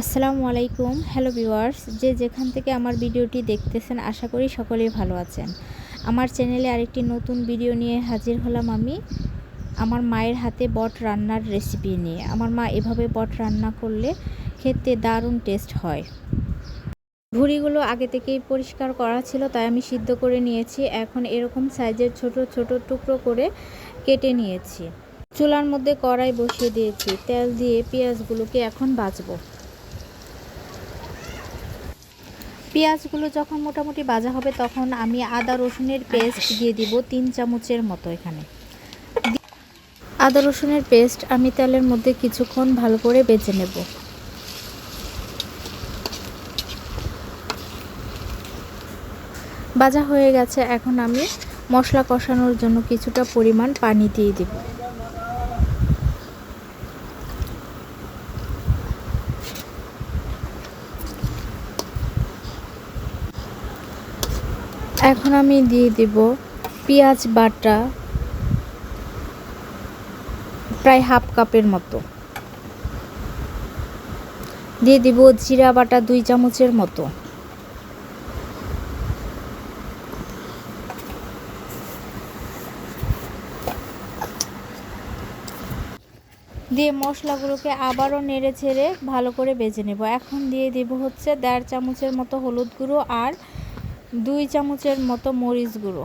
আসসালামু আলাইকুম, hello viewers. যে যেখান থেকে আমার ভিডিওটি দেখতেছেন, আশা করি সকলেই ভালো আছেন। আমার চ্যানেলে আরেকটি নতুন ভিডিও নিয়ে হাজির হলাম আমি। আমার মায়ের হাতে বট রান্নার রেসিপি নিয়ে। আমার মা এভাবে বট রান্না করলে খেতে দারুণ টেস্ট হয়। ভুড়িগুলো আগে থেকেই পরিষ্কার করা ছিল, তাই আমি সিদ্ধ করে নিয়েছি। এখন এরকম সাইজের ছোট ছোট টুকরো করে কেটে নিয়েছি। চুলার মধ্যে কড়াই বসিয়ে দিয়েছি। তেল দিয়ে পেঁয়াজগুলোকে এখন ভাজবো। পেঁয়াজগুলো যখন মোটামুটি ভাজা হবে তখন আমি আদা রসুনের পেস্ট দিয়ে দিব তিন চামচের মতো এখানে। আদা রসুনের পেস্ট আমি তেলের মধ্যে কিছুক্ষণ ভালো করে বেজে নেব। ভাজা হয়ে গেছে এখন আমি মশলা কষানোর জন্য কিছুটা পরিমাণ পানি দিয়ে দিব। এখন আমি দিয়ে দিব পেঁয়াজ বাটা প্রায় হাফ কাপের মতো। দিয়ে দিব জিরা বাটা দুই চামচের মতো। দিয়ে মশলাগুলোকে আবারও নেড়ে ছেড়ে ভালো করে বেজে নেব। এখন দিয়ে দেব হচ্ছে দেড় চামচের মতো হলুদ গুঁড়ো আর দুই চামচের মতো মরিচ গুঁড়ো।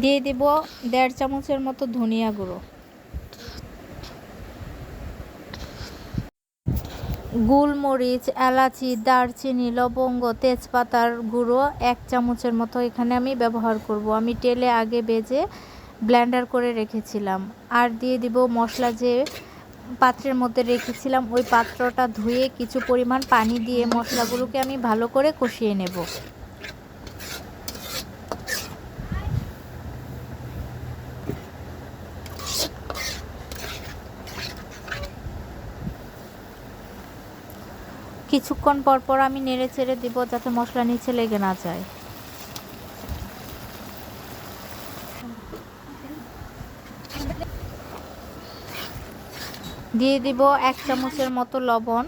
দিয়ে দিব দেড় চামচের মতো ধনিয়া গুঁড়ো। গোলমরিচ, এলাচি, দারচিনি, লবঙ্গ, তেজপাতার গুঁড়ো এক চামচের মতো এখানে আমি ব্যবহার করব। আমি তেলে আগে বেজে ব্লেন্ডার করে রেখেছিলাম। আর দিয়ে দিব মশলা যে পাত্রের মধ্যে রেখেছিলাম, ওই পাত্রটা ধুয়ে কিছু পরিমাণ পানি দিয়ে মশলাগুলোকে আমি ভালো করে কষিয়ে নেব। কিছুক্ষণ পর পর আমি নেড়ে চেড়ে দিব যাতে মশলা নিচে লেগে না যায়। দিয়ে দিব এক চামচের মতো লবণ।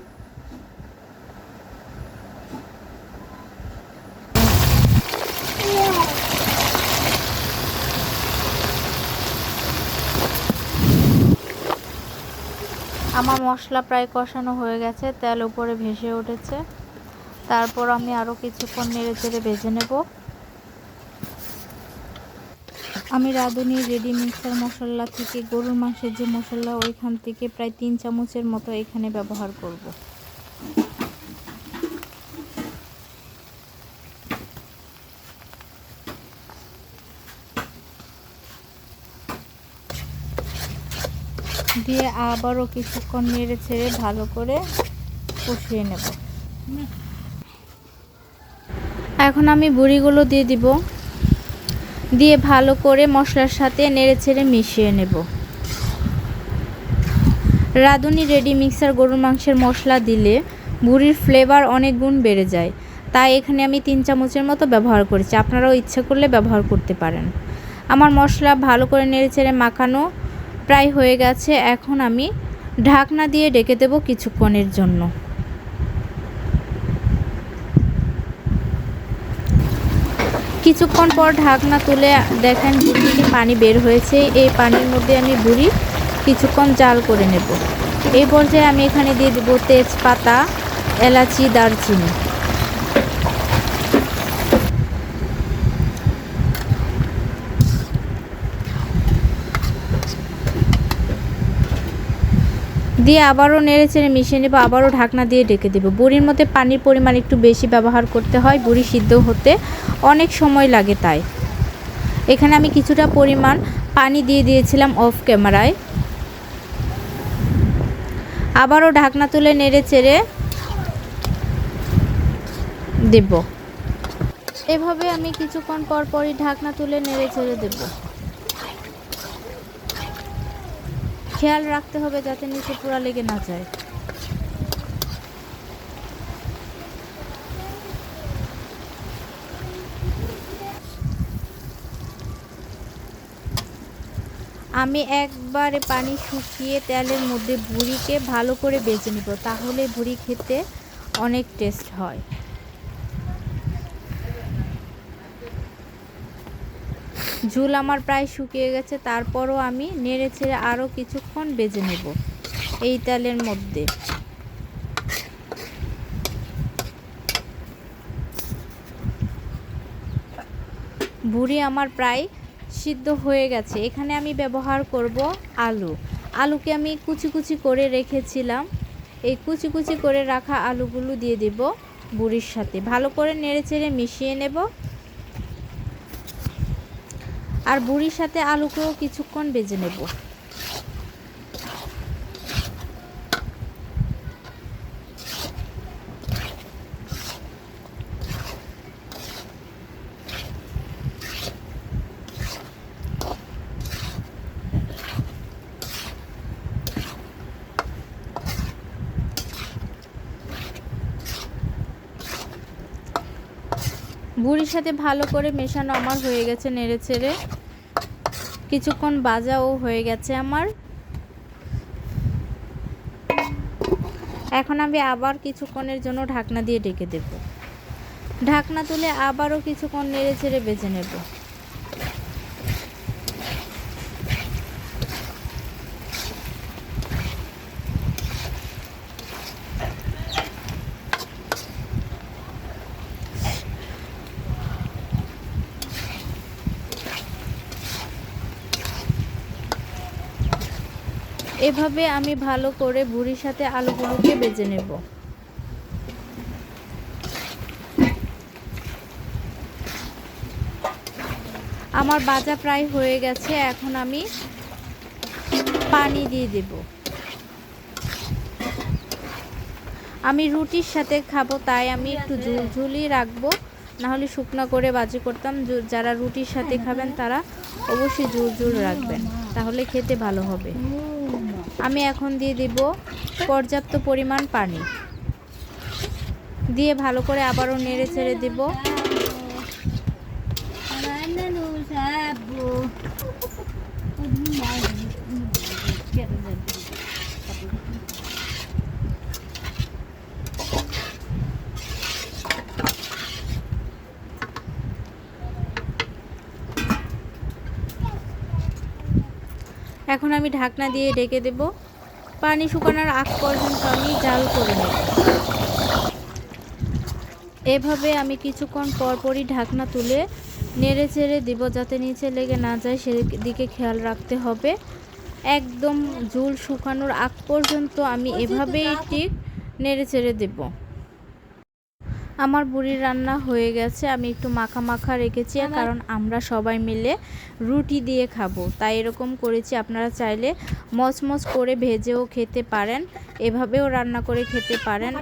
আমার মশলা প্রায় কষানো হয়ে গেছে, তেল উপরে ভেসে উঠেছে। তারপর আমি আরও কিছুক্ষণ নেড়ে চেড়ে ভেজে নেব। আমি রাঁধুনি রেডি মিক্সার মশলা থেকে গরুর মাংসের যে মশলা, ওইখান থেকে প্রায় তিন চামচের মতো এখানে ব্যবহার করব। দিয়ে আবারও কিছুক্ষণ নেড়ে ছেড়ে ভালো করে কষিয়ে নেব। এখন আমি বুড়িগুলো দিয়ে দিব। দিয়ে ভালো করে মশলার সাথে নেড়ে ছেড়ে মিশিয়ে নেব। রাঁধুনি রেডি মিক্সার গরুর মাংসের মশলা দিলে বুড়ির ফ্লেভার অনেক গুণ বেড়ে যায়। তাই এখানে আমি তিন চামচের মতো ব্যবহার করেছি। আপনারাও ইচ্ছা করলে ব্যবহার করতে পারেন। আমার মশলা ভালো করে নেড়ে ছেড়ে মাখানো প্রায় হয়ে গেছে, এখন আমি ঢাকনা দিয়ে ডেকে দেব কিছুক্ষণের জন্য। কিছুক্ষণ পর ঢাকনা তুলে দেখেন বুড়ি পানি বের হয়েছে, এই পানির মধ্যে আমি বুড়ি কিছুক্ষণ জাল করে নেব। এই পর্যায়ে আমি এখানে দিয়ে দেবো তেজপাতা, এলাচি, দারচিনি। দিয়ে আবারও নেড়ে চেড়ে মিশিয়ে নেব, আবারও ঢাকনা দিয়ে ডেকে দেবো। বুড়ির মধ্যে পানির পরিমাণ একটু বেশি ব্যবহার করতে হয়, বুড়ি সিদ্ধ হতে অনেক সময় লাগে তাই। এখানে আমি কিছুটা পরিমাণ পানি দিয়ে দিয়েছিলাম অফ ক্যামেরায়। আবারও ঢাকনা তুলে নেড়ে চেড়ে দেব। এভাবে আমি কিছুক্ষণ পর পরই ঢাকনা তুলে নেড়ে চেড়ে দেবো। খেয়াল রাখতে হবে যাতে নিচে পোড়া লেগে না যায়। আমি একবারে পানি শুকিয়ে তেলের মধ্যে ভুড়িকে ভালো করে বেজে নিব, তাহলে ভুড়ি খেতে অনেক টেস্ট হয়। ঝুল আমার প্রায় শুকিয়ে গেছে, তারপরও আমি নেড়ে ছেড়ে আরও কিছুক্ষণ বেজে নেব এই তেলের মধ্যে। বুড়ি আমার প্রায় সিদ্ধ হয়ে গেছে। এখানে আমি ব্যবহার করব আলু। আলুকে আমি কুচি কুচি করে রেখেছিলাম। এই কুচি কুচি করে রাখা আলুগুলো দিয়ে দেব বুড়ির সাথে। ভালো করে নেড়ে চেড়ে মিশিয়ে নেব। আর বুড়ির সাথে আলুকেও কিছুক্ষণ বেজে নেব। বুড়ির সাথে ভালো করে মেশানো আমার হয়ে গেছে নেড়ে ছেড়ে। কিছুক্ষণ বাজাও হয়ে গেছে আমার। এখন আমি আবার কিছুক্ষণের জন্য ঢাকনা দিয়ে ডেকে দেব। ঢাকনা তুলে আবারও কিছুক্ষণ নেড়ে ছেড়ে বেজে নেব। এভাবে আমি ভালো করে বুড়ির সাথে আলুগুলোকে বেজে নেব। আমার বাজা প্রায় হয়ে গেছে, এখন আমি পানি দিয়ে দেব। আমি রুটির সাথে খাব, তাই আমি একটু ঝুলঝুলি রাখব, নাহলে শুকনো করে বাজি করতাম। যারা রুটির সাথে খাবেন তারা অবশ্যই ঝুল ঝুল রাখবেন, তাহলে খেতে ভালো হবে। আমি এখন দিয়ে দিব পর্যাপ্ত পরিমাণ পানি দিয়ে ভালো করে আবারও নেড়ে ছেড়ে দিব এখন আমি ঢাকনা দিয়ে ডেকে দেব। পানি শুকানোর আগ পর্যন্ত আমি জাল করে নেব। এভাবে আমি কিছুক্ষণ পরপরই ঢাকনা তুলে নেড়ে চেড়ে দিব যাতে নিচে লেগে না যায়, সেদিকে খেয়াল রাখতে হবে। একদম ঝুল শুকানোর আগ পর্যন্ত আমি এভাবেই ঠিক নেড়ে চেড়ে দেবো। আমার বুড়ির রান্না হয়ে গেছে আমি একটু মাখা মাখা রেখেছি কারণ আমরা সবাই মিলে রুটি দিয়ে খাব। তাই এরকম করেছি আপনারা চাইলে মচমচ করে ভেজেও খেতে পারেন এভাবেও রান্না করে খেতে পারেন।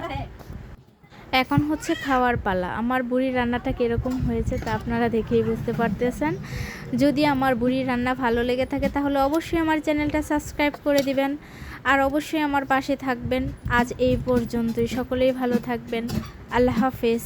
এখন হচ্ছে খাওয়ার পালা। আমার বুড়ির রান্নাটা কীরকম হয়েছে তা আপনারা দেখেই বুঝতে পারতেছেন। যদি আমার বুড়ির রান্না ভালো লেগে থাকে তাহলে অবশ্যই আমার চ্যানেলটা সাবস্ক্রাইব করে দিবেন। আর অবশ্যই আমার পাশে থাকবেন। আজ এই পর্যন্তই। সকলেই ভালো থাকবেন। আল্লাহ হাফেজ